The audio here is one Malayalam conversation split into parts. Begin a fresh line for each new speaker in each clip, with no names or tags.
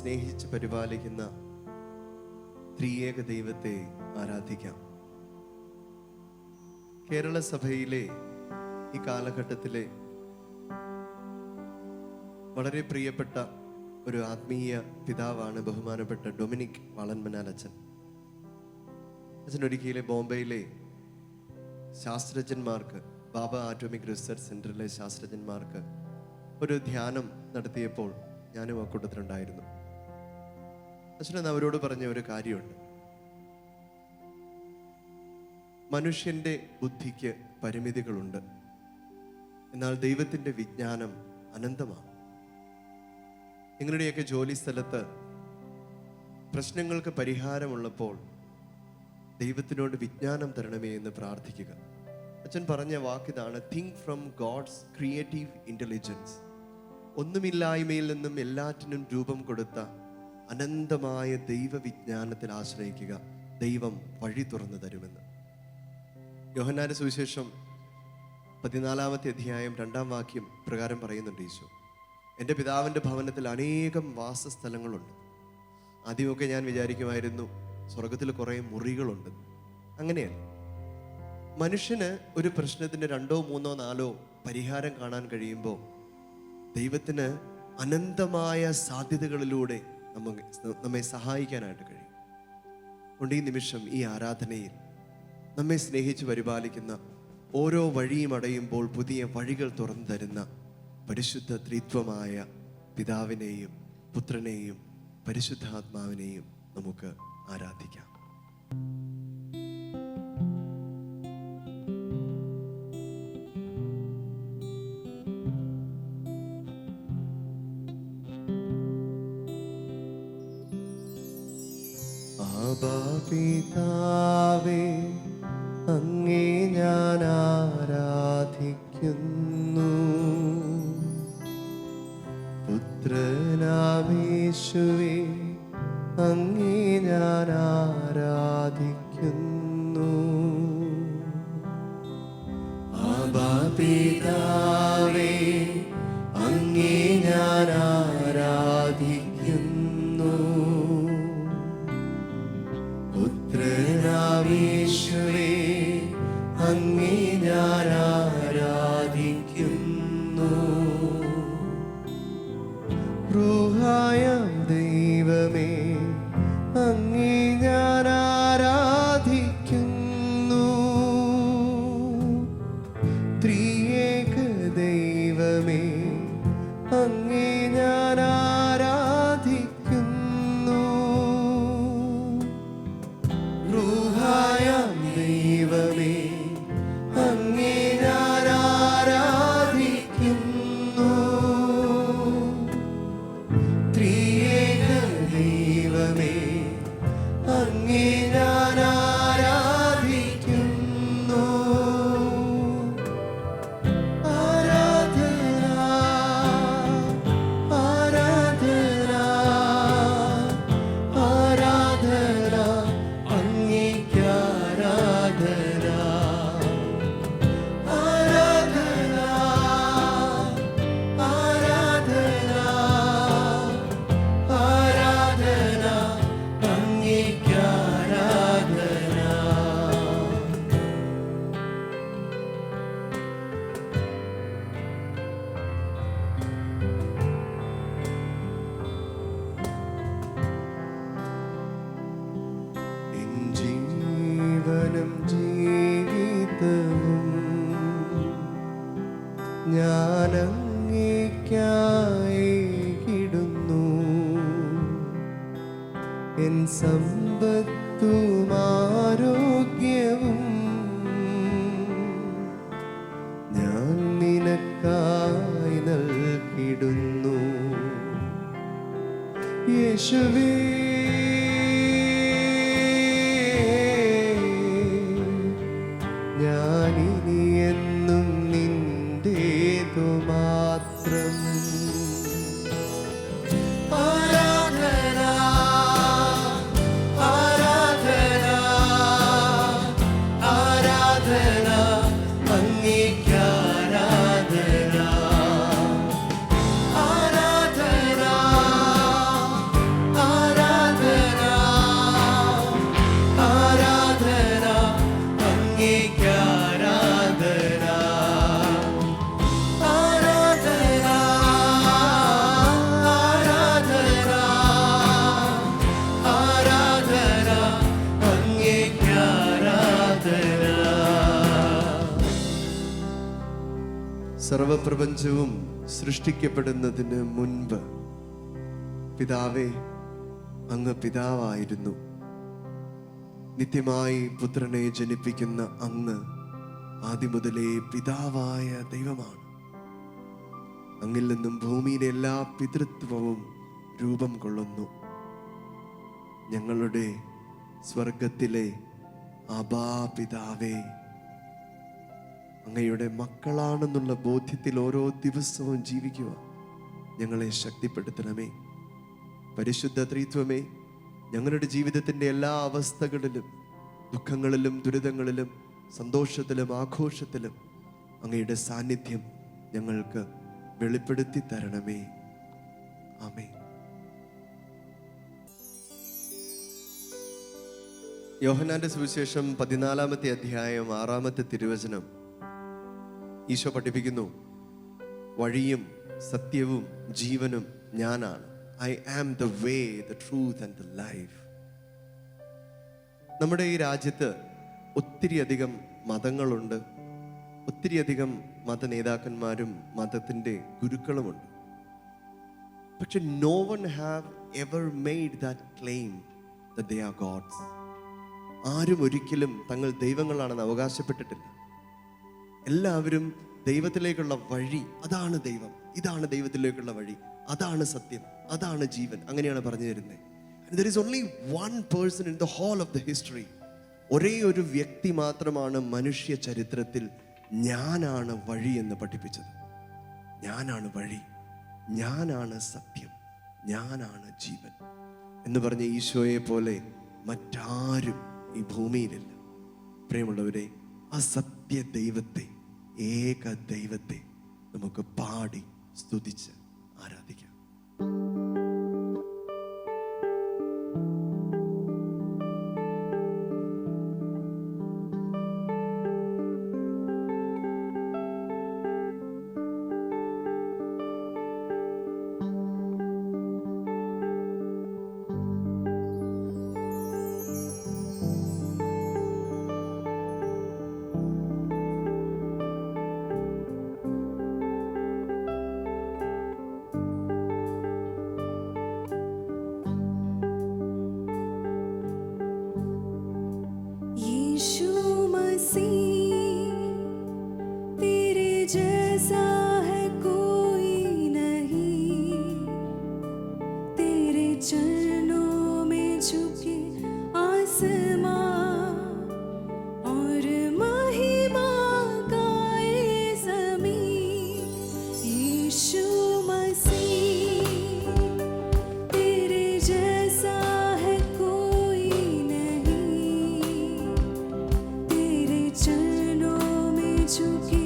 സ്നേഹിച്ച് പരിപാലിക്കുന്ന ത്രിയേക ദൈവത്തെ ആരാധിക്കാം. കേരള സഭയിലെ ഈ കാലഘട്ടത്തിലെ വളരെ പ്രിയപ്പെട്ട ഒരു ആത്മീയ പിതാവാണ് ബഹുമാനപ്പെട്ട ഡൊമിനിക് വളൻമനാൽ അച്ഛൻ. അച്ഛൻ ഒരിക്കലെ ബോംബെയിലെ ശാസ്ത്രജ്ഞന്മാർക്ക് ബാബ ആറ്റോമിക് റിസർച്ച് സെന്ററിലെ ശാസ്ത്രജ്ഞന്മാർക്ക് ഒരു ധ്യാനം നടത്തിയപ്പോൾ ഞാനും ആ കൂട്ടത്തിലുണ്ടായിരുന്നു. അച്ഛൻ അവരോട് പറഞ്ഞ ഒരു കാര്യമുണ്ട്. മനുഷ്യന്റെ ബുദ്ധിക്ക് പരിമിതികളുണ്ട്. എന്നാൽ ദൈവത്തിന്റെ വിജ്ഞാനം അനന്തമാണ്. നിങ്ങളുടെയൊക്കെ ജോലി സ്ഥലത്ത് പ്രശ്നങ്ങൾക്ക് പരിഹാരമുള്ളപ്പോൾ ദൈവത്തിനോട് വിജ്ഞാനം തരണമേ എന്ന് പ്രാർത്ഥിക്കുക. അച്ഛൻ പറഞ്ഞ വാക്കിതാണ് think from God's creative intelligence ഒന്നുമില്ലായ്മയിൽ നിന്നും എല്ലാറ്റിനും രൂപം കൊടുത്ത അനന്തമായ ദൈവവിജ്ഞാനത്തിൽ ആശ്രയിക്കുക ദൈവം വഴി തുറന്നു തരുമെന്ന്. യോഹന്നാന്റെ സുവിശേഷം പതിനാലാമത്തെ അധ്യായം രണ്ടാം വാക്യം പ്രകാരം പറയുന്നുണ്ട് ഈശോ എന്റെ പിതാവിന്റെ ഭവനത്തിൽ അനേകം വാസസ്ഥലങ്ങളുണ്ട്. ആദ്യമൊക്കെ ഞാൻ വിചാരിക്കുമായിരുന്നു സ്വർഗത്തിൽ കുറേ മുറികളുണ്ട്. അങ്ങനെയല്ല. മനുഷ്യന് ഒരു പ്രശ്നത്തിന്റെ രണ്ടോ മൂന്നോ നാലോ പരിഹാരം കാണാൻ കഴിയുമ്പോൾ ദൈവത്തിന് അനന്തമായ സാധ്യതകളിലൂടെ നമ്മ സഹായിക്കാനായിട്ട് കഴിയും. അതുകൊണ്ട് ഈ നിമിഷം ഈ ആരാധനയിൽ നമ്മെ സ്നേഹിച്ച് പരിപാലിക്കുന്ന ഓരോ വഴിയും അടയുമ്പോൾ പുതിയ വഴികൾ തുറന്നു തരുന്ന പരിശുദ്ധ ത്രിത്വമായ പിതാവിനെയും പുത്രനെയും പരിശുദ്ധാത്മാവിനെയും നമുക്ക് ആരാധിക്കാം. പിതാവേ അങ്ങേ ഞാൻ ൃഹായ ദൈവമേ. എൻ സമ്പത്തും ആരോഗ്യവും ഞാൻ നിനക്കായി നൽകിടുന്നു. യേശുവേ ഞാനിനി എന്നും നിന്റേതു മാത്രം സർവപ്രപഞ്ചവും സൃഷ്ടിക്കപ്പെടുന്നതിന് മുൻപ് പിതാവേ അങ്ങ് പിതാവായിരുന്നു. നിത്യമായി പുത്രനെ ജനിപ്പിക്കുന്ന അങ്ങ് ആദ്യം മുതലേ പിതാവായ ദൈവമാണ്. അങ്ങിൽ നിന്നും ഭൂമിയിലെ എല്ലാ പിതൃത്വവും രൂപം കൊള്ളുന്നു. ഞങ്ങളുടെ സ്വർഗത്തിലെ അബാ പിതാവേ അങ്ങയുടെ മക്കളാണെന്നുള്ള ബോധ്യത്തിൽ ഓരോ ദിവസവും ജീവിക്കുക. ഞങ്ങളെ ശക്തിപ്പെടുത്തണമേ. പരിശുദ്ധ ത്രിത്വമേ ഞങ്ങളുടെ ജീവിതത്തിന്റെ എല്ലാ അവസ്ഥകളിലും ദുഃഖങ്ങളിലും ദുരിതങ്ങളിലും സന്തോഷത്തിലും ആഘോഷത്തിലും അങ്ങയുടെ സാന്നിധ്യം ഞങ്ങൾക്ക് വെളിപ്പെടുത്തി തരണമേ. ആമേ യോഹനാന്റെ സുവിശേഷം പതിനാലാമത്തെ അധ്യായം ആറാമത്തെ തിരുവചനം. ഈശോ പഠിപ്പിക്കുന്നു. വഴിയും സത്യവും ജീവനും ഞാനാണ്. I am the way the truth and the life നമ്മുടെ ഈ രാജ്യത്ത് ഒത്തിരി അധികം മതങ്ങളുണ്ട്. ഒത്തിരി അധികം മത നേതാക്കന്മാരും മതത്തിന്റെ ഗുരുക്കളുമുണ്ട്. പക്ഷെ no one have ever made that claim they are gods ആരും ഒരിക്കലും തങ്ങൾ ദൈവങ്ങളാണെന്ന് അവകാശപ്പെട്ടിട്ടില്ല. എല്ലാവരും ദൈവത്തിലേക്കുള്ള വഴി അതാണ് ദൈവം. ഇതാണ് ദൈവത്തിലേക്കുള്ള വഴി. അതാണ് സത്യം. അതാണ് ജീവൻ. അങ്ങനെയാണ് പറഞ്ഞു തരുന്നത് only one person in the whole of the history ഒരേ ഒരു വ്യക്തി മാത്രമാണ് മനുഷ്യ ചരിത്രത്തിൽ ഞാനാണ് വഴി എന്ന് പഠിപ്പിച്ചത്. ഞാനാണ് വഴി. ഞാനാണ് സത്യം. ഞാനാണ് ജീവൻ. എന്ന് പറഞ്ഞ ഈശോയെ പോലെ മറ്റാരും ഈ ഭൂമിയിലില്ല. പ്രിയമുള്ളവരെ ആ സത്യ ദൈവത്തെ ഏക ദൈവത്തെ നമുക്ക് പാടി സ്തുതിച്ച് ആരാധിക്കാം. You.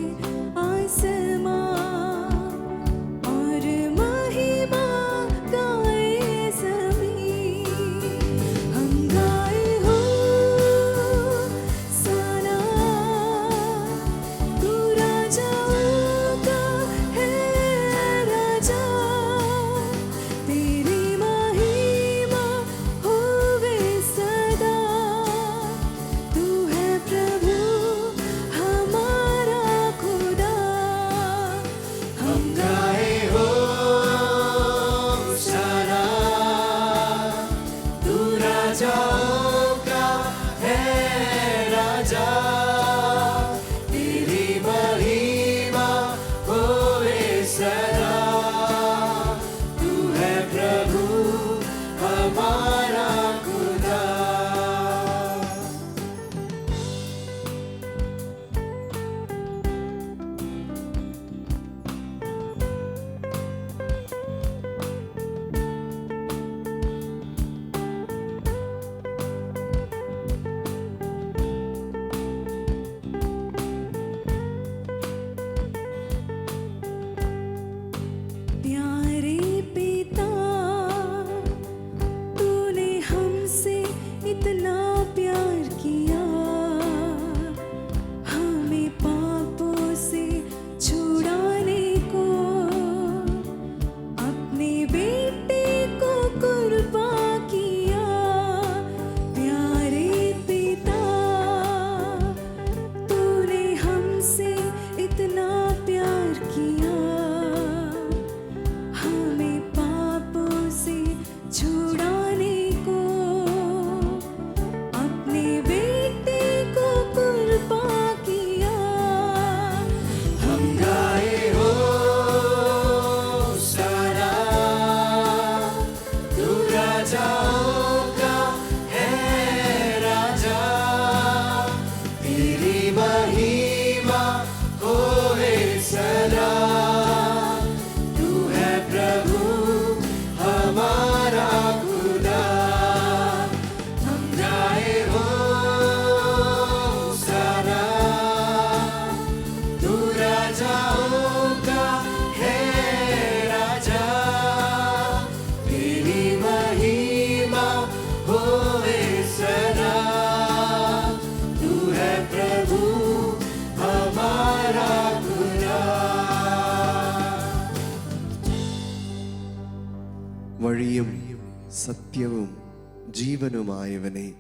ജീവനുമായവനെ.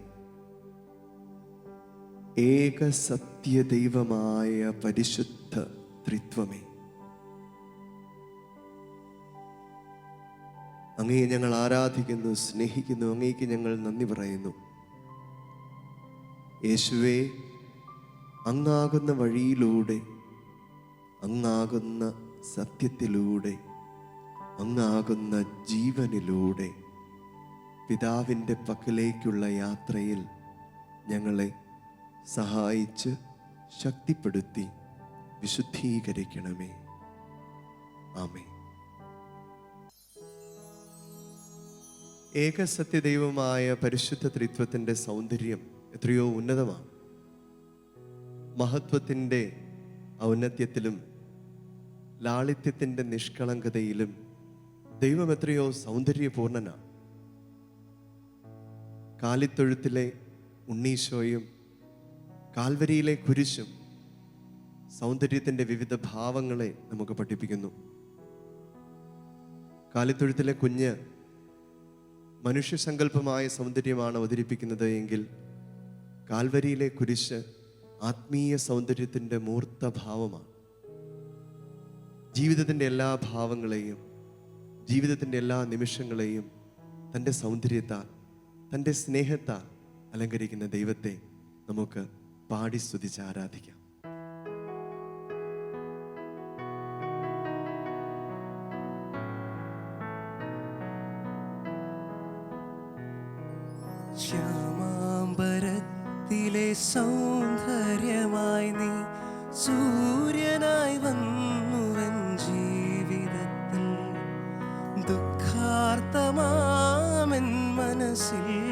ഏക സത്യ ദൈവമായ പരിശുദ്ധ ത്രിത്വമേ. അങ്ങയെ ഞങ്ങൾ ആരാധിക്കുന്നു സ്നേഹിക്കുന്നു അങ്ങേക്ക് ഞങ്ങൾ നന്ദി പറയുന്നു. യേശുവേ അങ്ങാകുന്ന വഴിയിലൂടെ അങ്ങാകുന്ന സത്യത്തിലൂടെ അങ്ങാകുന്ന ജീവനിലൂടെ പിതാവിന്റെ പക്കലേക്കുള്ള യാത്രയിൽ ഞങ്ങളെ സഹായിച്ച് ശക്തിപ്പെടുത്തി വിശുദ്ധീകരിക്കണമേ. ആമേ ഏകസത്യദൈവമായ പരിശുദ്ധ ത്രിത്വത്തിന്റെ സൗന്ദര്യം എത്രയോ ഉന്നതമാണ്. മഹത്വത്തിന്റെ ഔന്നത്യത്തിലും ലാളിത്യത്തിന്റെ നിഷ്കളങ്കതയിലും ദൈവം എത്രയോ സൗന്ദര്യപൂർണനാണ്. കാലിത്തൊഴുത്തിലെ ഉണ്ണീശോയും കാൽവരിയിലെ കുരിശും സൗന്ദര്യത്തിന്റെ വിവിധ ഭാവങ്ങളെ നമുക്ക് പഠിപ്പിക്കുന്നു. കാലിത്തൊഴുത്തിലെ കുഞ്ഞ് മനുഷ്യസങ്കല്പമായ സൗന്ദര്യമാണ് അവതരിപ്പിക്കുന്നത് എങ്കിൽ കാൽവരിയിലെ കുരിശ് ആത്മീയ സൗന്ദര്യത്തിന്റെ മൂർത്ത ഭാവമാണ് ജീവിതത്തിന്റെ എല്ലാ ഭാവങ്ങളെയും ജീവിതത്തിന്റെ എല്ലാ നിമിഷങ്ങളെയും തന്റെ സൗന്ദര്യത്താൽ തന്റെ സ്നേഹത്താൽ അലങ്കരിക്കുന്ന ദൈവത്തെ നമുക്ക് പാടി സ്തുതിച്ച് ആരാധിക്കാം.
ശ്യാമാംബരത്തിലെ സൗന്ദര്യമായി നീ സൂര്യനായി വന്നുവൻ ജീവിതത്തിൽ. ദുഃഖാർത്ഥമാമൻ മനസ്സിൽ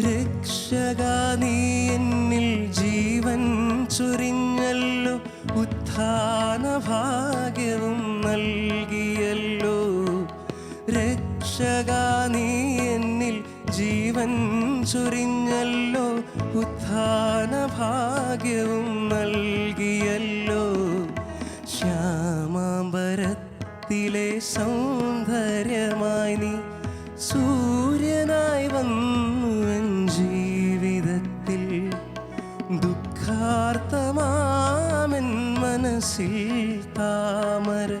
രക്ഷകാ നീ എന്നിൽ ജീവൻ ചൊരിഞ്ഞല്ലോ. ഉത്ഥാന ഭാഗ്യവും നൽകിയല്ലോ. രക്ഷക നീ എന്നിൽ ജീവൻ ചൊരിഞ്ഞല്ലോ. ഉത്ഥാന ഭാഗ്യവും നൽകിയല്ലോ. ശ്യാമാംബരത്തിലെ സൗന്ദര്യമായി നീ മനസ്സിൽ താമര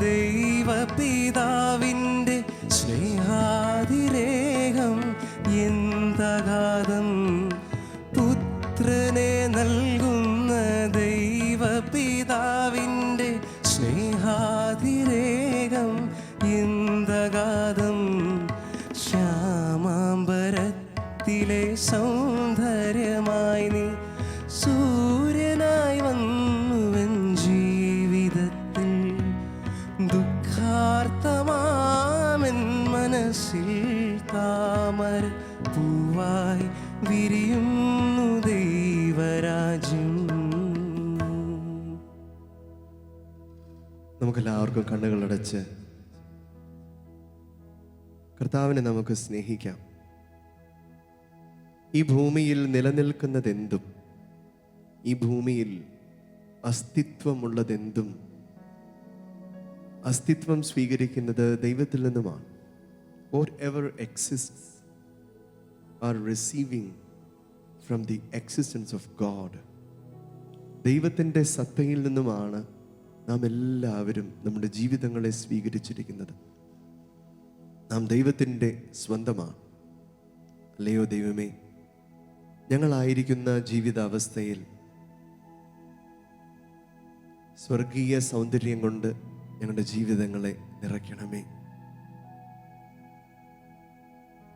ದೇ
നമുക്കെല്ലാവർക്കും കണ്ണുകളടച്ച് കർത്താവിനെ നമുക്ക് സ്നേഹിക്കാം. ഈ ഭൂമിയിൽ നിലനിൽക്കുന്നതെന്തും ഈ ഭൂമിയിൽ അസ്തിത്വമുള്ളതെന്തും അസ്തിത്വം സ്വീകരിക്കുന്നത് ദൈവത്തിൽ നിന്നുമാണ്. Or ever exist are receiving from the existence of God ദൈവത്തിന്റെ സത്തയിൽ നിന്നുമാണ് നാം എല്ലാവരും നമ്മുടെ ജീവിതങ്ങളെ സ്വീകരിച്ചിരിക്കുന്നത് നാം ദൈവത്തിന്റെ സ്വന്തമാണ്. അല്ലയോ ദൈവമേ ഞങ്ങളായിരിക്കുന്ന ജീവിതാവസ്ഥയിൽ സ്വർഗീയ സൗന്ദര്യം കൊണ്ട് ഞങ്ങളുടെ ജീവിതങ്ങളെ നിറയ്ക്കണമേ.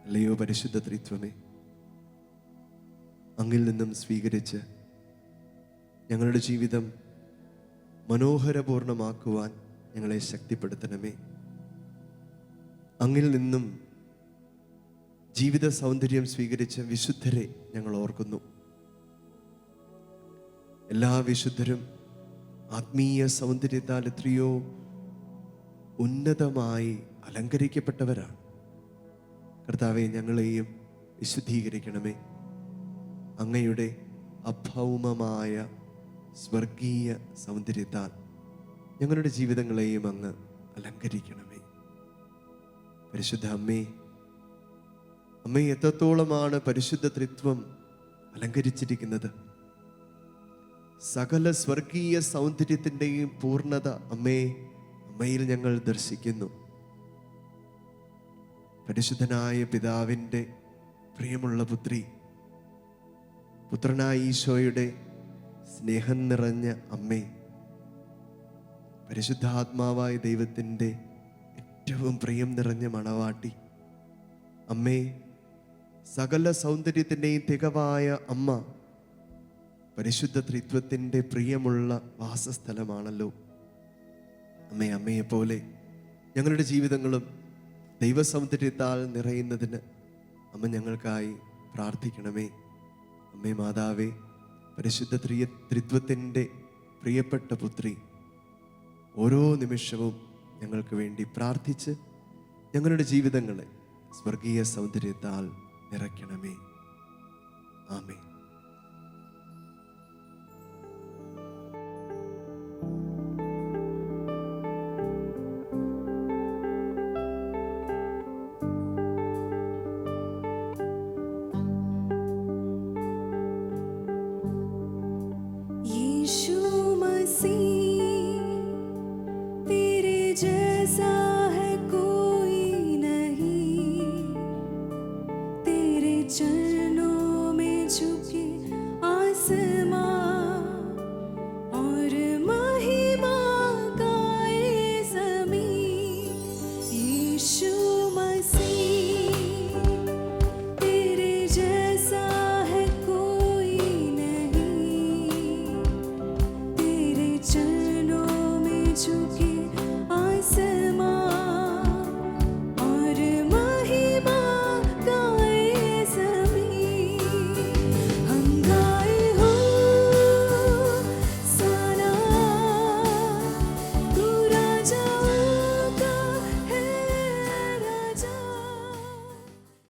അല്ലയോ പരിശുദ്ധ ത്രിത്വമേ അങ്ങിൽ നിന്നും സ്വീകരിച്ച് ഞങ്ങളുടെ ജീവിതം മനോഹരപൂർണമാക്കുവാൻ ഞങ്ങളെ ശക്തിപ്പെടുത്തണമേ. അങ്ങിൽ നിന്നും ജീവിത സൗന്ദര്യം സ്വീകരിച്ച വിശുദ്ധരെ ഞങ്ങൾ ഓർക്കുന്നു. എല്ലാ വിശുദ്ധരും ആത്മീയ സൗന്ദര്യത്താൽ എത്രയോ ഉന്നതമായി അലങ്കരിക്കപ്പെട്ടവരാണ്. കർത്താവെ ഞങ്ങളെയും വിശുദ്ധീകരിക്കണമേ. അങ്ങയുടെ അഭൗമമായ സ്വർഗീയ സൗന്ദര്യത്താൽ ഞങ്ങളുടെ ജീവിതങ്ങളെയും അങ്ങ് അലങ്കരിക്കണമേ. പരിശുദ്ധ അമ്മേ അമ്മേ എത്രത്തോളമാണ് പരിശുദ്ധ ത്രിത്വം അലങ്കരിച്ചിരിക്കുന്നത്? സകല സ്വർഗീയ സൗന്ദര്യത്തിന്റെയും പൂർണത അമ്മേ അമ്മയിൽ ഞങ്ങൾ ദർശിക്കുന്നു. പരിശുദ്ധനായ പിതാവിന്റെ പ്രിയമുള്ള പുത്രി പുത്രനായ ഈശോയുടെ സ്നേഹം നിറഞ്ഞ അമ്മേ പരിശുദ്ധാത്മാവായ ദൈവത്തിന്റെ ഏറ്റവും പ്രിയം നിറഞ്ഞ മണവാട്ടി. അമ്മേ സകല സൗന്ദര്യത്തിന്റെയും തികവായ അമ്മ പരിശുദ്ധ ത്രിത്വത്തിന്റെ പ്രിയമുള്ള വാസസ്ഥലമാണല്ലോ. അമ്മേ അമ്മയെപ്പോലെ ഞങ്ങളുടെ ജീവിതങ്ങളും ദൈവസൗന്ദര്യത്താൽ നിറയുന്നതിന് അമ്മ ഞങ്ങൾക്കായി പ്രാർത്ഥിക്കണമേ. അമ്മേ മാതാവേ പരിശുദ്ധ ത്രിയ ത്രിത്വത്തിന്റെ പ്രിയപ്പെട്ട പുത്രി ഓരോ നിമിഷവും ഞങ്ങൾക്ക് വേണ്ടി പ്രാർത്ഥിച്ച് ഞങ്ങളുടെ ജീവിതങ്ങളെ സ്വർഗീയ സൗന്ദര്യത്താൽ നിറയ്ക്കണമേ. ആമേ